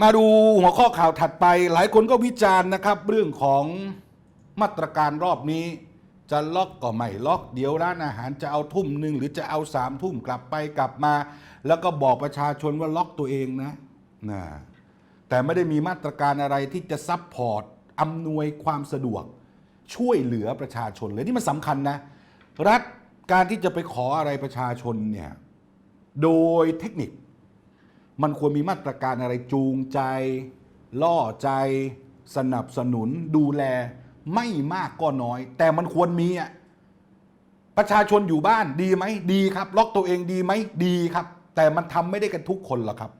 มาดูหัวข้อข่าวถัดไป หลายคนก็วิจารณ์นะครับ เรื่องของมาตรการรอบนี้ จะล็อกก็ไม่ล็อก เดี๋ยวร้านอาหารจะเอาทุ่มหนึ่งหรือจะเอาสามทุ่มกลับไปกลับมา แล้วก็บอกประชาชนว่าล็อกตัวเองนะนะแต่ไม่ได้มีมาตรการอะไรที่จะซับพอร์ตอำนวยความสะดวก ช่วยเหลือประชาชนเลยนี่มันสำคัญนะ รัฐการที่จะไปขออะไรประชาชนเนี่ยโดยเทคนิค มันควรมีมาตรการอะไรจูงใจ ล่อใจ สนับสนุนดูแล ไม่มากก็น้อย แต่มันควรมีอะประชาชนอยู่บ้านดีไหมดีครับ ล็อกตัวเองดีไหมดีครับ แต่มันทำไม่ได้กันทุกคนหรอกครับ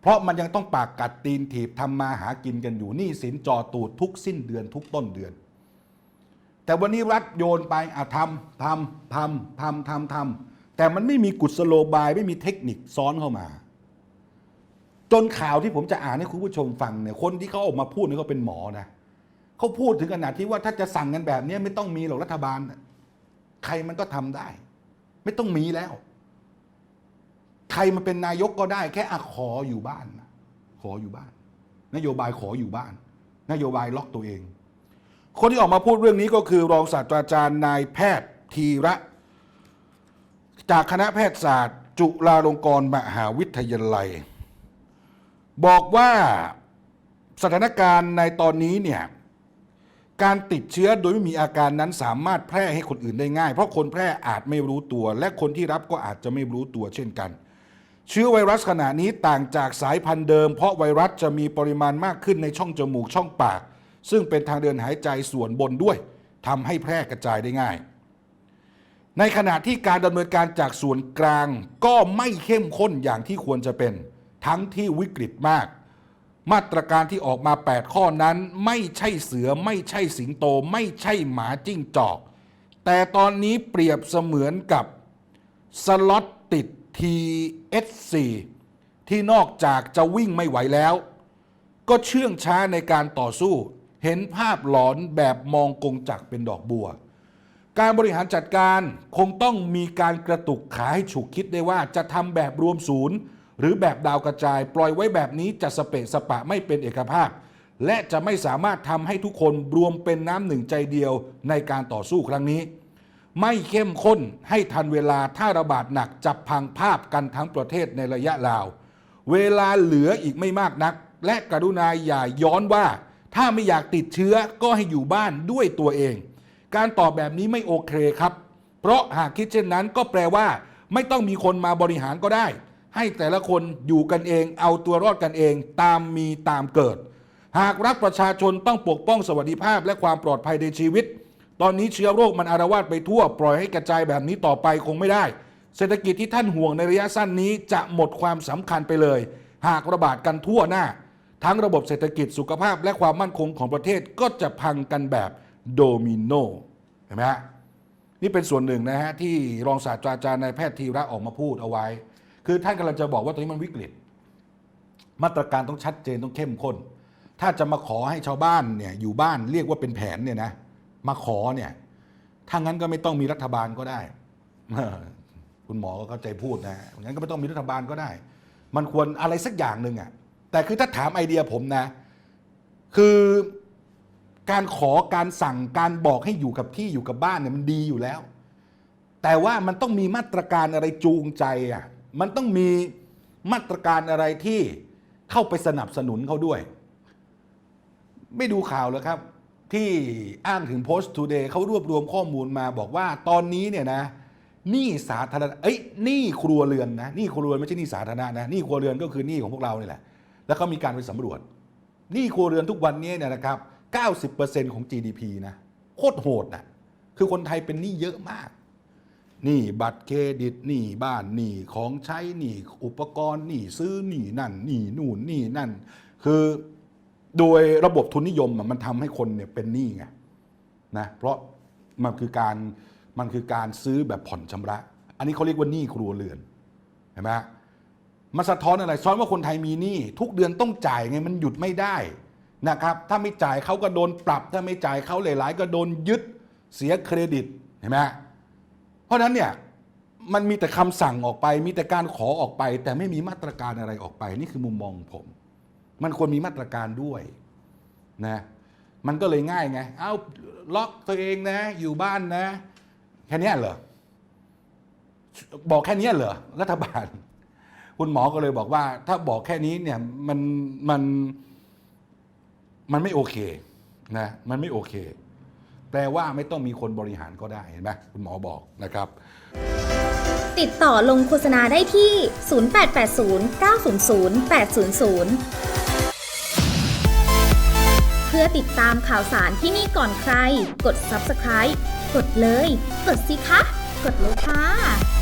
เพราะมันยังต้องปากกัดตีนถีบทำมาหากินกันอยู่หนี่สินจอตูดทุกสิ้นเดือนทุกต้นเดือน แต่วันนี้รัฐโยนไปอะทำทำทำทำทำทำแต่มันไม่มีกุศโลบายไม่มีเทคนิคซ้อนเข้ามา จนข่าวที่ผมจะอ่านให้คุณผู้ชมฟังเนี่ยคนที่เขาออกมาพูดเนี่ยเขาเป็นหมอนะเขาพูดถึงขนาดที่ว่าถ้าจะสั่งกันแบบนี้ไม่ต้องมีหรอกรัฐบาล ใครมันก็ทำได้ ไม่ต้องมีแล้ว ใครมาเป็นนายกก็ได้ แค่อขออยู่บ้าน ขออยู่บ้าน นโยบายขออยู่บ้าน นโยบายล็อกตัวเอง คนที่ออกมาพูดเรื่องนี้ก็คือรองศาสตราจารย์นายแพทย์ธีระ จากคณะแพทยศาสตร์ จุฬาลงกรณ์มหาวิทยาลัย บอกว่าสถานการณ์ในตอนนี้เนี่ยการติดเชื้อโดยไม่มีอาการนั้นสามารถแพร่ให้คนอื่นได้ง่าย เพราะคนแพร่อาจไม่รู้ตัว และคนที่รับก็อาจจะไม่รู้ตัวเช่นกัน เชื้อไวรัสขณะนี้ต่างจากสายพันธุ์เดิม เพราะไวรัสจะมีปริมาณมากขึ้นในช่องจมูกช่องปาก ซึ่งเป็นทางเดินหายใจส่วนบนด้วยทำให้แพร่กระจายได้ง่าย ในขณะที่การดำเนินการจากส่วนกลางก็ไม่เข้มข้นอย่างที่ควรจะเป็น ทั้งที่วิกฤตมาก มาตรการที่ออกมา 8 ข้อนั้นไม่ใช่เสือไม่ใช่สิงโต ไม่ใช่หมาจิ้งจอก แต่ตอนนี้เปรียบเสมือนกับสล็อตติด TS4 ที่นอกจากจะวิ่งไม่ไหวแล้ว ก็เชื่องช้าในการต่อสู้ เห็นภาพหลอนแบบมองกงจักเป็นดอกบัว การบริหารจัดการคงต้องมีการกระตุกขาให้ฉุกคิดได้ว่าจะทำแบบรวมศูนย์ หรือแบบดาวกระจาย ปล่อยไว้แบบนี้จะสเปะสปะไม่เป็นเอกภาพ และจะไม่สามารถทำให้ทุกคนรวมเป็นน้ำหนึ่งใจเดียวในการต่อสู้ครั้งนี้ ไม่เข้มข้นให้ทันเวลาถ้าระบาดหนักจับพังภาพกันทั้งประเทศในระยะราว เวลาเหลืออีกไม่มากนัก และกรุณาอย่าย้อนว่า ถ้าไม่อยากติดเชื้อก็ให้อยู่บ้านด้วยตัวเอง การตอบแบบนี้ไม่โอเคครับ เพราะหากคิดเช่นนั้นก็แปลว่า ไม่ต้องมีคนมาบริหารก็ได้ ให้แต่ละคนอยู่กันเอง เอาตัวรอดกันเองตามมีตามเกิด หากรักประชาชนต้องปกป้องสวัสดิภาพและความปลอดภัยในชีวิต ตอนนี้เชื้อโรคมันอารวาสไปทั่ว ปล่อยให้กระจายแบบนี้ต่อไปคงไม่ได้ เศรษฐกิจที่ท่านห่วงในระยะสั้นนี้จะหมดความสำคัญไปเลย หากระบาดกันทั่วหน้า ทั้งระบบเศรษฐกิจสุขภาพและความมั่นคงของประเทศก็จะพังกันแบบโดมิโนเห็นไหมฮะนี่เป็นส่วนหนึ่งนะฮะที่รองศาสตราจารย์นายแพทย์ธีระออกมาพูดเอาไว้ คือท่านกำลังจะบอกว่าตอนนี้มันวิกฤต มาตรการต้องชัดเจนต้องเข้มข้น ถ้าจะมาขอให้ชาวบ้านเนี่ยอยู่บ้านเรียกว่าเป็นแผนเนี่ยนะมาขอเนี่ยถ้างั้นก็ไม่ต้องมีรัฐบาลก็ได้คุณหมอก็เข้าใจพูดนะงั้นก็ไม่ต้องมีรัฐบาลก็ได้ มันควรอะไรสักอย่างหนึ่งอะ่ะ แต่คือถ้าถามไอเดียผมนะ คือการขอการสั่งการบอกให้อยู่กับที่อยู่กับบ้านเนี่ยมันดีอยู่แล้ว แต่ว่ามันต้องมีมาตรการอะไรจูงใจอะ มันต้องมีมาตรการอะไรที่เข้าไปสนับสนุนเขาด้วย ไม่ดูข่าวเลยครับ ที่อ้างถึง Post Today เขารวบรวมข้อมูลมาบอกว่าตอนนี้เนี่ยนะหนี้สาธารณะเอ้ยหนี้ครัวเรือนนะหนี้ครัวเรือนไม่ใช่หนี้สาธารณะนะหนี้ครัวเรือนก็คือหนี้ของพวกเรานี่แหละ แล้วเขามีการไปสำรวจหนี้ครัวเรือนทุกวันนี้เนี่ยนะครับ90%ของ GDP นะโคตรโหดนะคือคนไทยเป็นหนี้เยอะมาก หนี่บัตรเครดิตหนี่บ้านหนี่ของใช้หนี่อุปกรณ์หนี่ซื้อหนี่นั่นหนี่นู่นหนี่นั่น คือโดยระบบทุนนิยมมันทำให้คนเนี่ยเป็นหนี้ไงนะเพราะมันคือการมันคือการซื้อแบบผ่อนชำระ อันนี้เขาเรียกว่าหนี้ครัวเรือนเห็นไหมมันสะท้อนอะไรซ้อนว่าคนไทยมีหนี้ทุกเดือนต้องจ่ายไงมันหยุดไม่ได้นะครับ ถ้าไม่จ่ายเขาก็โดนปรับ ถ้าไม่จ่ายเขาหลาย ๆ ก็โดนยึดเสียเครดิตเห็นไหมฮะ เพราะฉะนั้นเนี่ยมันมีแต่คำสั่งออกไป มีแต่การขอออกไป แต่ไม่มีมาตรการอะไรออกไป นี่คือมุมมองผม มันควรมีมาตรการด้วยนะมันก็เลยง่ายไง เอาล็อกตัวเองนะ อยู่บ้านนะ แค่นี้เหรอ บอกแค่นี้เหรอ รัฐบาล คุณหมอก็เลยบอกว่า ถ้าบอกแค่นี้เนี่ยมันมันมันไม่โอเคนะ มันไม่โอเค ลว่าไม่ต้องมีคนบริหารก็ได้เห็นไหมคุณหมอบอกนะครับ ติดต่อลงโฆษณาได้ที่ 0880 900 800เพื่อติดตามข่าวสารที่นี่ก่อนใคร กด subscribe กดเลย กดสิคะ กดเลยค่ะ